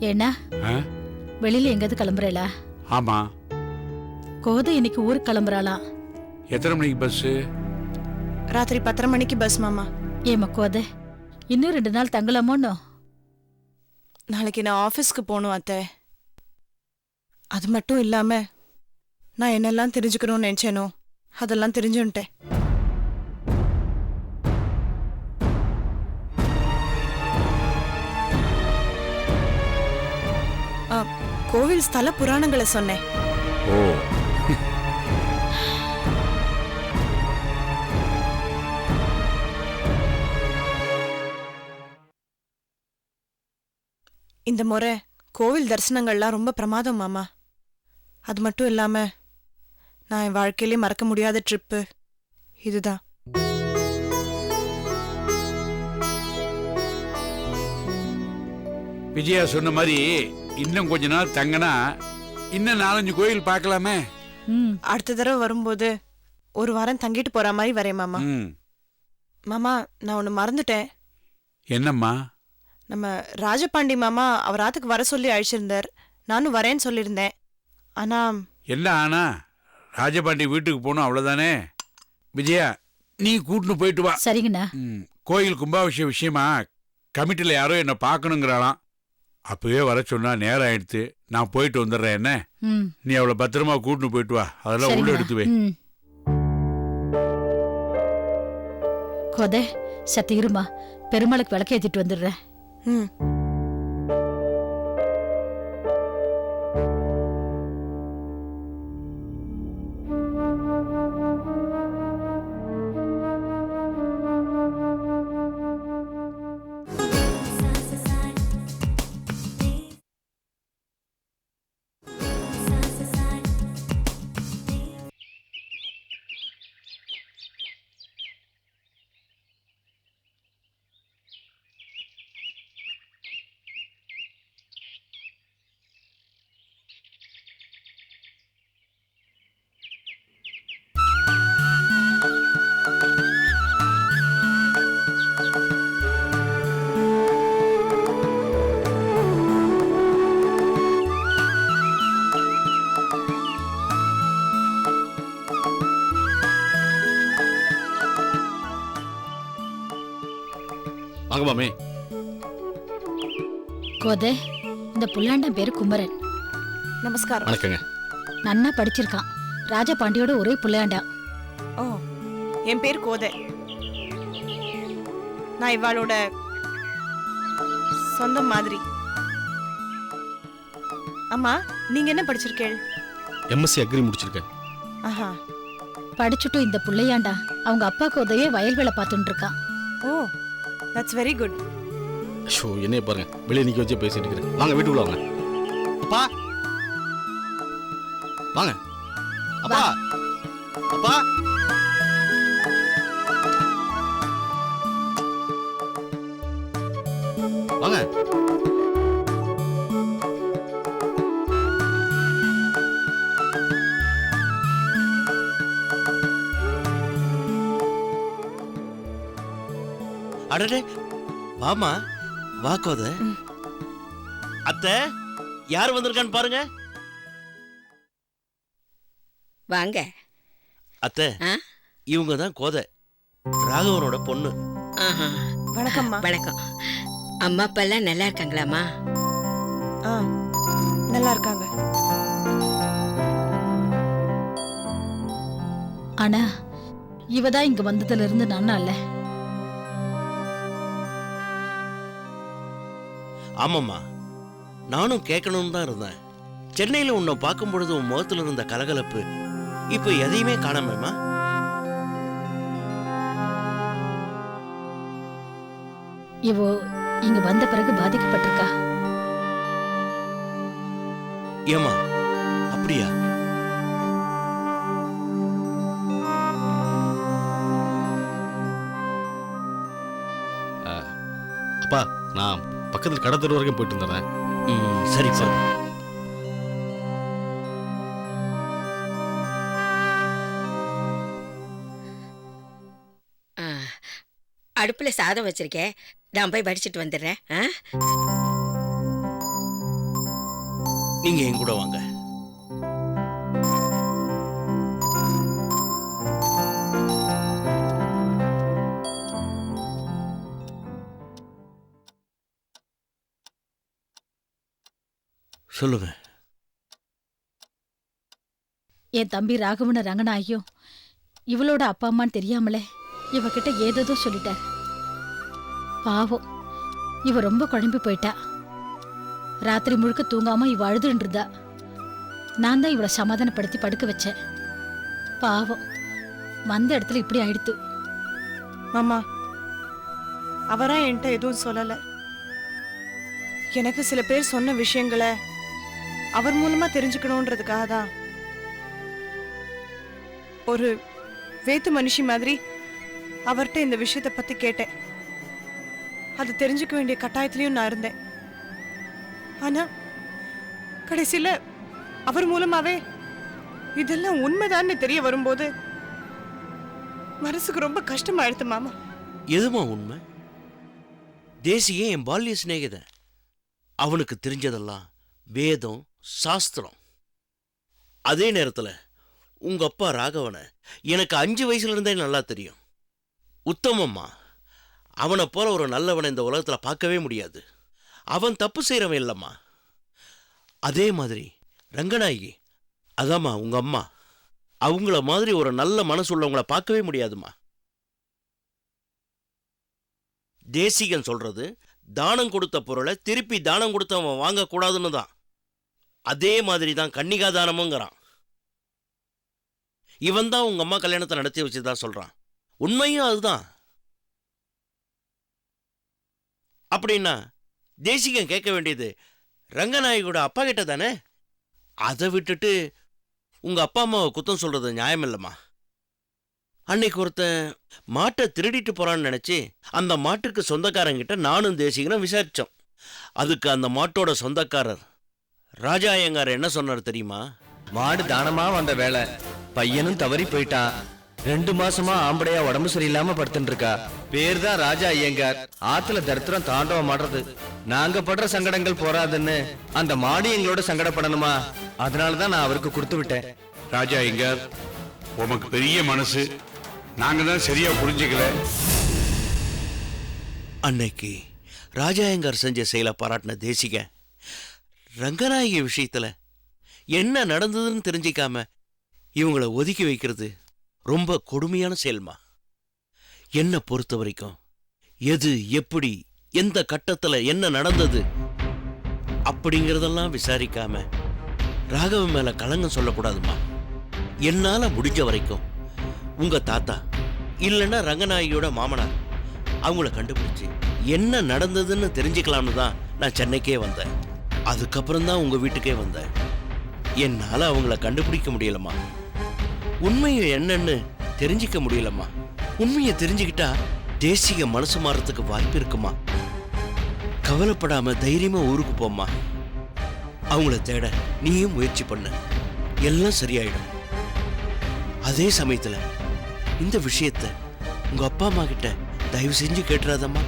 ஏன்னா? ஆ? வெளியில எங்கேயாவது கிளம்புறேளா ஆமா. கோதை இன்னைக்கு ஊருக்கு கிளம்புறாளாம் எத்தனை மணிக்கு பஸ்ஸு ராத்திரி பத்தரை மணிக்கு பஸ் மாமா. ஏமா கோதை? இன்னும் ரெண்டு நாள் தங்கலாமோன்னோ நாளைக்கு நான் ஆஃபீஸ்க்கு போகணும் அத்தை. அது மட்டும் இல்லாம நான் என்னெல்லாம் தெரிஞ்சுக்கணும்னு நினைச்சேனோ அதெல்லாம் தெரிஞ்சுன்ட்டேன். கோவில் ஸ்தல புராணங்களை சொன்னேன். ஓ. இந்த முறை கோவில் தரிசனங்கள்லாம் ரொம்ப பிரமாதம் மாமா. அது மட்டும் இல்லாம நான் என் வாழ்க்கையிலே மறக்க முடியாத ட்ரிப்பு இதுதான். விஜயா சொன்ன மாதிரி இன்னும் கொஞ்ச நாள் தங்கினா இன்னும் நாலஞ்சு கோயில் பார்க்கலாமே. ம். அடுத்த தடவை வரும்போது ஒரு வாரம் தங்கிட்டு போற மாதிரி வரேன் மாமா. ம். மாமா நான் ஒன்று மறந்துட்டேன். என்னம்மா? நம்ம ராஜபாண்டி மாமா அவர் ஆத்துக்கு வர சொல்லி அழைச்சிருந்தார். நானும் வரேன்னு சொல்லியிருந்தேன். ஆனா என்ன ஆனா? ராஜபாண்டி வீட்டுக்கு போகணும் அவ்வளவுதானே? விஜயா நீ கூட்டின்னு போயிட்டு வா. சரிங்கண்ணா. ம், கோயில் கும்பாபிஷேக விஷயமா கமிட்டியில் யாரோ என்னை பார்க்கணுங்கிறாளாம். அப்பவே வர சொன்னா நேரம் ஆயிடுத்து. நான் போயிட்டு வந்துடுறேன் என்ன? ம். நீ அவளை பத்திரமா கூட்டின்னு போயிட்டு வா. அதெல்லாம் உள்ள எடுத்து வை. ம். கோதை சத்து இருமா பெருமாளுக்கு விளக்கேத்திட்டு வந்துடுறேன். ம். மாமி கோதை இந்த புல்லாண்டன் பேரு குமரன். நமஸ்காரம். வணக்கங்க. நன்னா படிச்சிருக்கான். ராஜபாண்டியோட ஒரே புள்ளையாண்டா ஓ என் பேர் கோதை. நான் இவாளோட சொந்தம் மாதிரி. அம்மா நீங்க என்ன படிச்சிருக்கேள் எம்எஸ்சி அக்ரி முடிச்சிருக்கேன். ஆஹா. படிச்சுட்டும் இந்த புள்ளையாண்டா. அவங்க அப்பா கோதையே வயல் வேலை பார்த்துட்டு இருக்கான் oh that's very good show என்னைய பாருங்க. வெளியே நிக்க வச்சே பேசிட்டு இருக்கிறேன். வாங்க வீட்டுக்குள்ள வாங்க. அப்பா! வாங்க. அப்பா! அப்பா! வாங்க. அடடே வாமா வா கோத. அத்தை யார் வந்திருக்கான்னு பாருங்க. வாங்க. அத்தை ஆ? இவங்க தான் கோதை. ராகவனோட பொண்ணு. ஆஹா. வணக்கம்மா. வணக்கம். அம்மா அப்பா எல்லாம் நல்லா இருக்காங்களாம்மா? ஆ நல்லா இருக்காங்க. ஆனா இவதான் இங்க வந்ததுல இருந்து நானா இல்ல ஆமாம்மா. நானும் கேட்கணும்னு தான் இருந்தேன். சென்னையில் உன்னை பார்க்கும் பொழுது உன் முகத்துல இருந்த கலகலப்பு இப்போ எதையுமே காணாமேம்மா இவோ இங்க வந்த பிறகு பாதிக்கப்பட்டிருக்கா? ஏமா அப்படியா? அப்பா நான் பக்கத்தில் கடை தெரு வரைக்கும் போயிட்டு வந்துடுறேன் ம், சரிப்பா ஆ. அடுப்புல சாதம் வச்சிருக்கேன் நான் போய் வடிச்சிட்டு வந்துடுறேன் ஆ? நீங்க என் கூட வாங்க சொல்லுங்க. என் தம்பி ராகவன ரங்கநாயும் இவளோட அப்பா அம்மான்னு தெரியாமலே இவகிட்ட ஏதேதோ சொல்லிட்டார். பாவம் இவ ரொம்ப குழம்பி போயிட்டா. ராத்திரி முழுக்க தூங்காம இவ அழுதுன்னு இருந்தா நான் தான் இவளை சமாதானப்படுத்தி படுக்க வச்சேன். பாவம் வந்த இடத்துல இப்படி ஆயிடுத்து. மாமா அவரா என்கிட்ட எதுவும் சொல்லல. எனக்கு சில பேர் சொன்ன விஷயங்களை அவர் மூலமா தெரிஞ்சுக்கணுன்றதுக்காக தான். ஒரு வேத்து மனுஷி மாதிரி அவர்கிட்ட இந்த விஷயத்தை பத்தி கேட்டேன். அது தெரிஞ்சுக்க வேண்டிய கட்டாயத்திலையும் நான் இருந்தேன். ஆனா கடைசியில அவர் மூலமாவே இதெல்லாம் உண்மைதான்னு தெரிய வரும்போது மனசுக்கு ரொம்ப கஷ்டமாயிடுது மாமா. எதுமா உண்மை? தேசிய என் பால்ய சிநேகிதன். அவனுக்கு தெரிஞ்சதெல்லாம் வேதம் சாஸ்திரம். அதே நேரத்தில் உங்க அப்பா ராகவனை எனக்கு அஞ்சு வயசுல இருந்தே நல்லா தெரியும். உத்தமம்மா அவனை போல ஒரு நல்லவனை இந்த உலகத்தில் பார்க்கவே முடியாது. அவன் தப்பு செய்கிறவன் இல்லைம்மா. அதே மாதிரி ரங்கநாயகி அதாம்மா உங்க அம்மா அவங்கள மாதிரி ஒரு நல்ல மனசு உள்ளவங்கள பார்க்கவே முடியாதும்மா. தேசிகன் சொல்கிறது தானம் கொடுத்த பொருளை திருப்பி தானம் கொடுத்தவன் வாங்கக்கூடாதுன்னு தான் அதே மாதிரி தான் கன்னிகாதானமுங்கிறான். இவன் தான் உங்கள் அம்மா கல்யாணத்தை நடத்தி வச்சதா சொல்கிறான் உண்மையும் அதுதான். அப்படின்னா தேசிகன் கேட்க வேண்டியது ரங்கநாயகியோட அப்பா கிட்ட தானே? அதை விட்டுட்டு உங்கள் அப்பா அம்மாவை குத்தம் சொல்கிறது நியாயம் இல்லைம்மா அன்னைக்கு ஒருத்தன் மாட்டை திருடிட்டு போகிறான்னு நினச்சி அந்த மாட்டுக்கு சொந்தக்காரங்கிட்ட நானும் தேசிகனும் விசாரிச்சோம். அதுக்கு அந்த மாட்டோட சொந்தக்காரர் ராஜா ஐயங்கார் என்ன சொன்னார் தெரியுமா? மாடு தானமா வந்த வேலை. பையனும் தவறி போயிட்டான் ரெண்டு மாசமா ஆம்படையா உடம்பு சரியில்லாம படுத்துட்டு இருக்கா பேர் தான் ராஜா ஐயங்கார். ஆத்துல தரித்திரம் தாண்டவம் மாடுறது நாங்க படுற சங்கடங்கள் போறாதுன்னு அந்த மாடு எங்களோட சங்கடப்படணுமா? அதனாலதான் நான் அவருக்கு கொடுத்து விட்டேன். ராஜா இங்க உமக்கு பெரிய மனசு. நாங்க தான் சரியா புரிஞ்சுக்கல. அன்னைக்கு ராஜா ஐயங்கார் செஞ்ச செயலை பாராட்டின தேசிக ரங்கநாயகி விஷயத்துல என்ன நடந்ததுன்னு தெரிஞ்சிக்காம இவங்கள ஒதுக்கி வைக்கிறது ரொம்ப கொடுமையான செயல்மா? என்னை பொறுத்த வரைக்கும் எது எப்படி எந்த கட்டத்தில் என்ன நடந்தது அப்படிங்கிறதெல்லாம் விசாரிக்காம ராகவன் மேல கலங்கம் சொல்லக்கூடாதுமா? என்னால் முடிஞ்ச வரைக்கும் உங்க தாத்தா இல்லைன்னா ரங்கநாயகியோட மாமனார் அவங்கள கண்டுபிடிச்சு என்ன நடந்ததுன்னு தெரிஞ்சுக்கலாம்னு தான் நான் சென்னைக்கே வந்தேன். அதுக்கப்புறம் தான் உங்க வீட்டுக்கே வந்தேன். என்னால அவங்கள கண்டுபிடிக்க முடியலம்மா. உண்மையை என்னன்னு தெரிஞ்சுக்க முடியலம்மா. உண்மையை தெரிஞ்சுக்கிட்டா தேசிய மனசு மாறத்துக்கு வாய்ப்பு இருக்குமா? கவலைப்படாம தைரியமா ஊருக்கு போம்மா. அவங்கள தேட நீயும் முயற்சி பண்ணு. எல்லாம் சரியாயிடும். அதே சமயத்துல இந்த விஷயத்த உங்க அப்பா அம்மா கிட்ட தயவு செஞ்சு கேட்டுறாதம்மா.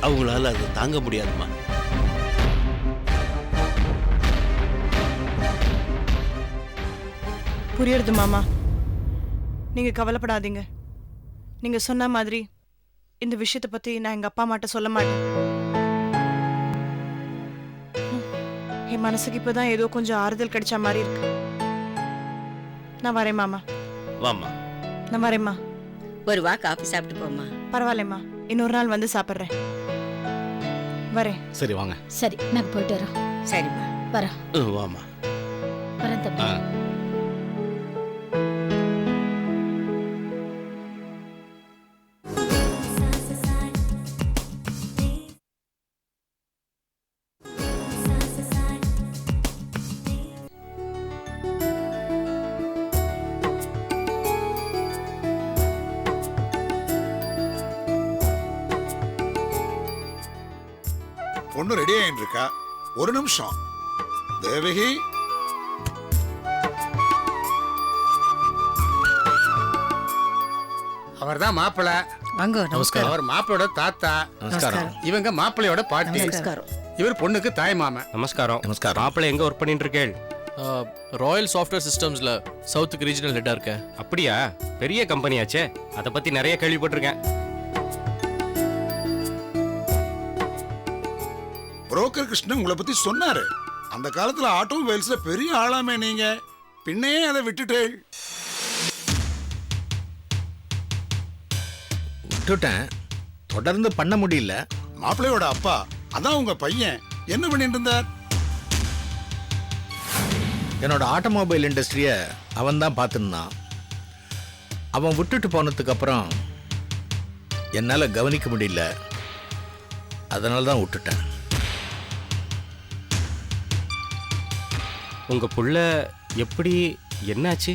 அவங்களால அதை தாங்க முடியாதும்மா. புரியுறது மாமா. நீங்க கவலைப்படாதீங்க. நீங்க சொன்ன மாதிரி இந்த விஷயத்தை பத்தி நான் எங்க அப்பா அம்மாட்ட சொல்ல மாட்டேன். என் மனசுக்கு இப்பதான் ஏதோ கொஞ்சம் ஆறுதல் கிடைச்ச மாதிரி இருக்கு. நான் வரேன் மாமா. வாம்மா. நான் வரேம்மா ஒரு வா காஃபி சாப்பிட்டு போம்மா. பரவாயில்லம்மா இன்னொரு நாள் வந்து சாப்பிட்றேன். வரேன். சரி வாங்க. சரி நாங்க போயிட்டு வரோம் சரிம்மா. வரோம் ம், வாம்மா. வரேன் தம்பி. பொண்ணு ரெடி இருக்கா ஒரு நிமிஷம். தேவகி. அவர் தான் மாப்பிள்ள வாங்க நமஸ்காரம். அவர் மாப்பிளோட தாத்தா. நமஸ்காரம். இவங்க மாப்பிள்ளையோட பாட்டி. நமஸ்காரம். இவர் பொண்ணுக்கு தாய் மாமன். நமஸ்காரம். நமஸ்காரம். மாப்பிள்ளை எங்க ஒர்க் பண்ணிட்டு இருக்கேள்? ராயல் சாஃப்ட்வேர் சிஸ்டம்ஸ்ல சவுத்துக்கு ரீஜனல் ஹெட்டா இருக்கேன். அப்படியா? பெரிய கம்பெனியாச்சே அதை பத்தி நிறைய கேள்விப்பட்டிருக்கேன். புரோக்கர் கிருஷ்ணன் உங்களை பத்தி சொன்னாரு. அந்த காலத்துல ஆட்டோமொபைல்ஸ்ல பெரிய ஆளாமே நீங்க. பின்னே அதை விட்டுட்டேள் விட்டுட்டேன். தொடர்ந்து பண்ண முடியல. மாப்பிள்ளையோட அப்பா அதான் உங்க பையன். என்ன பண்ணிட்டு இருந்தார்? என்னோட ஆட்டோமொபைல் இண்டஸ்ட்ரியை அவன் தான் பார்த்துருந்தான். அவன் விட்டுட்டு போனதுக்கு அப்புறம் என்னால் கவனிக்க முடியல. அதனால தான் விட்டுட்டேன். உங்க புள்ள எப்படி என்னாச்சு?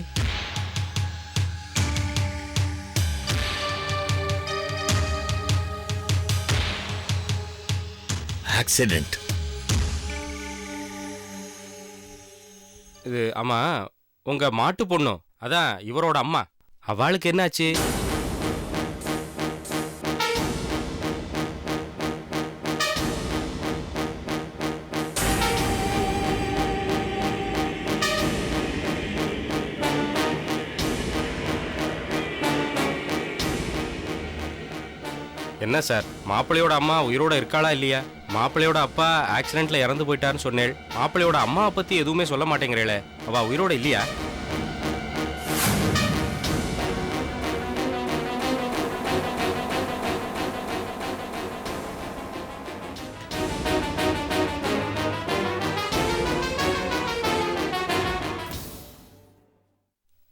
ஆக்சிடென்ட் இது ஆமா உங்க மாட்டு பொண்ணு. அதான் இவரோட அம்மா. அவளுக்கு என்னாச்சு? என்ன சார்? மாப்பிள்ளையோட அம்மா உயிரோட இருக்காளா இல்லையா? மாப்பிள்ளையோட அப்பா ஆக்சிடென்ட்ல இறந்து போயிட்டாருன்னு சொன்னேன் மாப்பிள்ளையோட அம்மாவை பத்தி எதுவுமே சொல்ல மாட்டேங்கிறேளே. அவ உயிரோட இல்லையா?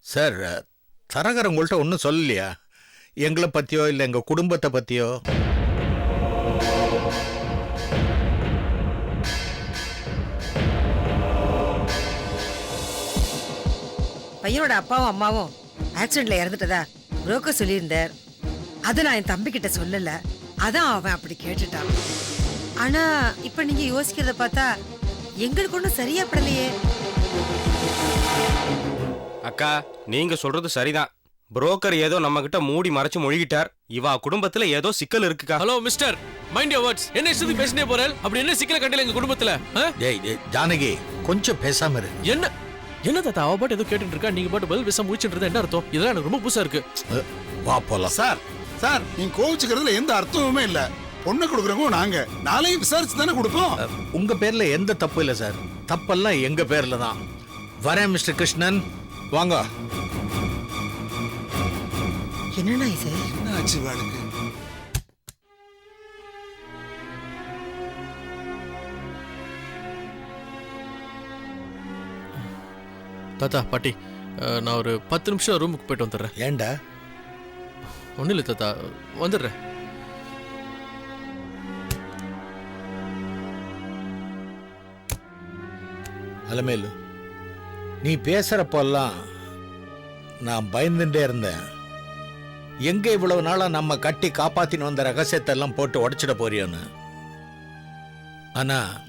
சார் தரகர் உங்கள்கிட்ட ஒன்றும் சொல்லலையா? எங்களை பற்றியோ இல்லை எங்கள் குடும்பத்தை பற்றியோ பையனோட அப்பாவும் அம்மாவும் ஆக்சிடென்ட்ல இறந்துட்டதா? புரோக்கர் சொல்லியிருந்தார். அதை நான் என் தம்பி கிட்ட சொல்லல. அதான் அவன் அப்படி கேட்டுட்டான். ஆனா இப்ப நீங்க யோசிக்கிறத பார்த்தா எங்களுக்கு ஒன்றும் சரியா படலையே. அக்கா நீங்க சொல்றது சரிதான். புரோக்கர் ஏதோ நம்ம கிட்ட மூடி மறைச்சு மொழிகிட்டார். இவா குடும்பத்துல ஏதோ சிக்கல் இருக்குக்கா. Hello mister mind your words என்ன இஷ்டத்துக்கு பேசினே போறேன்? அப்படி என்ன சிக்கல கண்டல எங்க குடும்பத்துல? ஆ? டேய் டேய், ஜானகி கொஞ்சம் பேசாம இரு. என்ன? என்ன தாத்தா அவ பாட்டு ஏதோ கேட்டுட்டு இருக்கா நீங்க பாட்டு பதில் பேச முடிச்சுட்டு இருந்தா என்ன அர்த்தம்? இதெல்லாம் எனக்கு ரொம்ப புதுசா இருக்கு. வா போலாம். சார் சார் நீங்க கோவிச்சுக்கிறதுல எந்த அர்த்தமுமே இல்ல. பொண்ணை கொடுக்குறவங்க நாங்க. நாளையும் விசாரிச்சு தானே கொடுப்போம். உங்க பேர்ல எந்த தப்பு இல்லை சார். தப்பெல்லாம் எங்க பேர்ல தான். வரேன் மிஸ்டர் கிருஷ்ணன். வாங்க. என்னண்ணா இது? என்ன ஆச்சு வாளுக்கு தாத்தா பாட்டி அஹ், நான் ஒரு பத்து நிமிஷம் ரூமுக்கு போயிட்டு வந்துடுறேன். ஏண்டா ஒன்றும் இல்லை தாத்தா வந்துடுறேன். அலமேலு நீ பேசுறப்பெல்லாம் நான் பயந்துட்டே இருந்தேன். எங்க இவ்வளவு நாளா நம்ம கட்டி காப்பாத்தின்னு வந்த ரகசியத்தை எல்லாம் போட்டு உடைச்சிட போறியோன்னு? ஆனா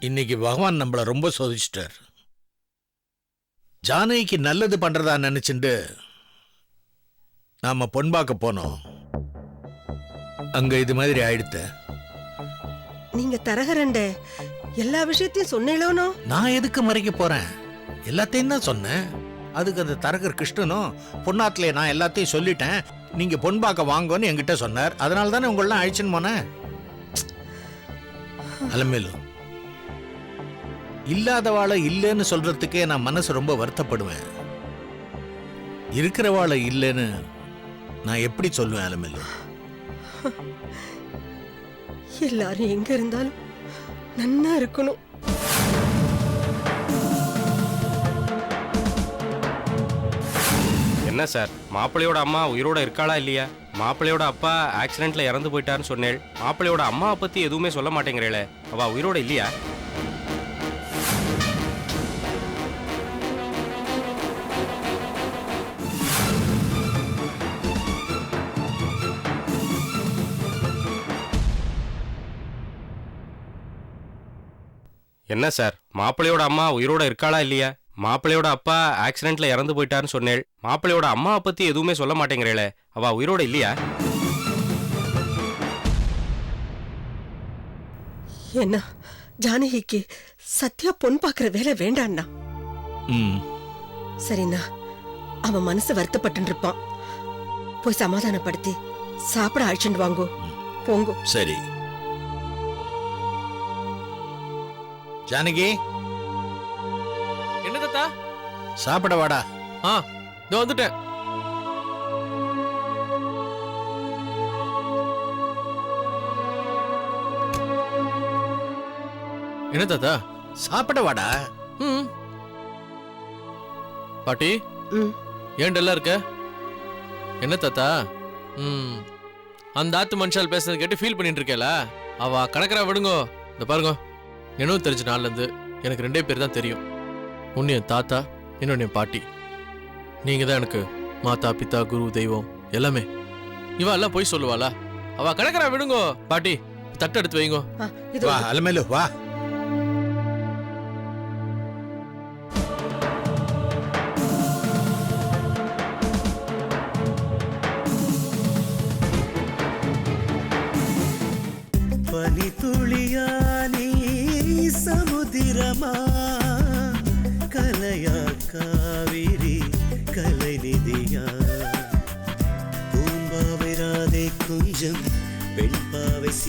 இன்னைக்கு பகவான் நம்மள ரொம்ப சோதிச்சிட்டார். ஜானகிக்கு நல்லது பண்றதா நினைச்சுண்டு நாம பொன்பாக்க போனோம். அங்க இது மாதிரி ஆயிடுத்து. நீங்க தரகரண்ட எல்லா விஷயத்தையும் சொன்னேளோனோ நான் எதுக்கு மறைக்க போறேன்? எல்லாத்தையும் தான் சொன்னேன். அதுக்கு அந்த தரகர் கிருஷ்ணனும் பொன்னாத்துல நான் எல்லாத்தையும் சொல்லிட்டேன். நீங்க பொன்பாக்க வாங்கன்னு என்கிட்ட சொன்னார். அதனால தானே உங்களெல்லாம் அழிச்சுன்னு போனேன்? அலமேலு இல்லாதவாளை இல்லைன்னு சொல்றதுக்கே நான் மனசு ரொம்ப வருத்தப்படுவேன். இருக்கிறவாளை இல்லைன்னு நான் எப்படி சொல்லுவேன் அலமேலு? எல்லாரும் எங்க இருந்தாலும் நன்னா இருக்கணும். என்ன சார்? மாப்பிள்ளையோட அம்மா உயிரோட இருக்காளா இல்லையா? மாப்பிள்ளையோட அப்பா ஆக்சிடென்ட்ல இறந்து போயிட்டாருன்னு சொன்னேள். மாப்பிள்ளையோட அம்மாவை பத்தி எதுவுமே சொல்ல மாட்டேங்கிறேளே. அவ உயிரோட இல்லையா? என்ன சார்? மாப்பிள்ளையோட அம்மா உயிரோட இருக்காளா இல்லையா? மாப்பிள்ளையோட அப்பா ஆக்சிடென்ட்ல இறந்து போயிட்டாருன்னு சொன்னேள். மாப்பிள்ளையோட அம்மாவை பத்தி எதுவுமே சொல்ல மாட்டேங்கிறேளே. அவ உயிரோட இல்லையா? என்ன? ஜானகிக்கு சத்யா பொன் பாக்குற வேலை வேண்டாண்ணா. ம். சரிண்ணா. அவன் மனசு வருத்தப்பட்டு இருப்பான் போய் சமாதானப்படுத்தி சாப்பிட அழைச்சிட்டு வாங்கோ. போங்கோ. சரி. ஜானகி? சாப்பிட வாடா. ஆ இதோ வந்துட்டேன். என்ன தாத்தா? சாப்பிட வாடா. ம். பாட்டி ஏன் டல்லா இருக்க? என்ன தாத்தா? ம். அந்த ஆத்து மனுஷால் பேசுறது கேட்டு ஃபீல் பண்ணிட்டு இருக்கேல. அவ கணக்கரா விடுங்கோ. இந்த பாருங்க நினைவு தெரிஞ்ச நாள்ல இருந்து எனக்கு ரெண்டே பேர் தான் தெரியும். ஒன்னு என் தாத்தா இன்னொன்னு என் பாட்டி. நீங்கள் தான் எனக்கு மாதா பித்தா குரு தெய்வம் எல்லாமே. இவா எல்லாம் போய் சொல்லுவாளா? அவ கணக்கரா விடுங்கோ. பாட்டி தட்டு எடுத்து வைங்கோ. இது வா அலமேலு வா.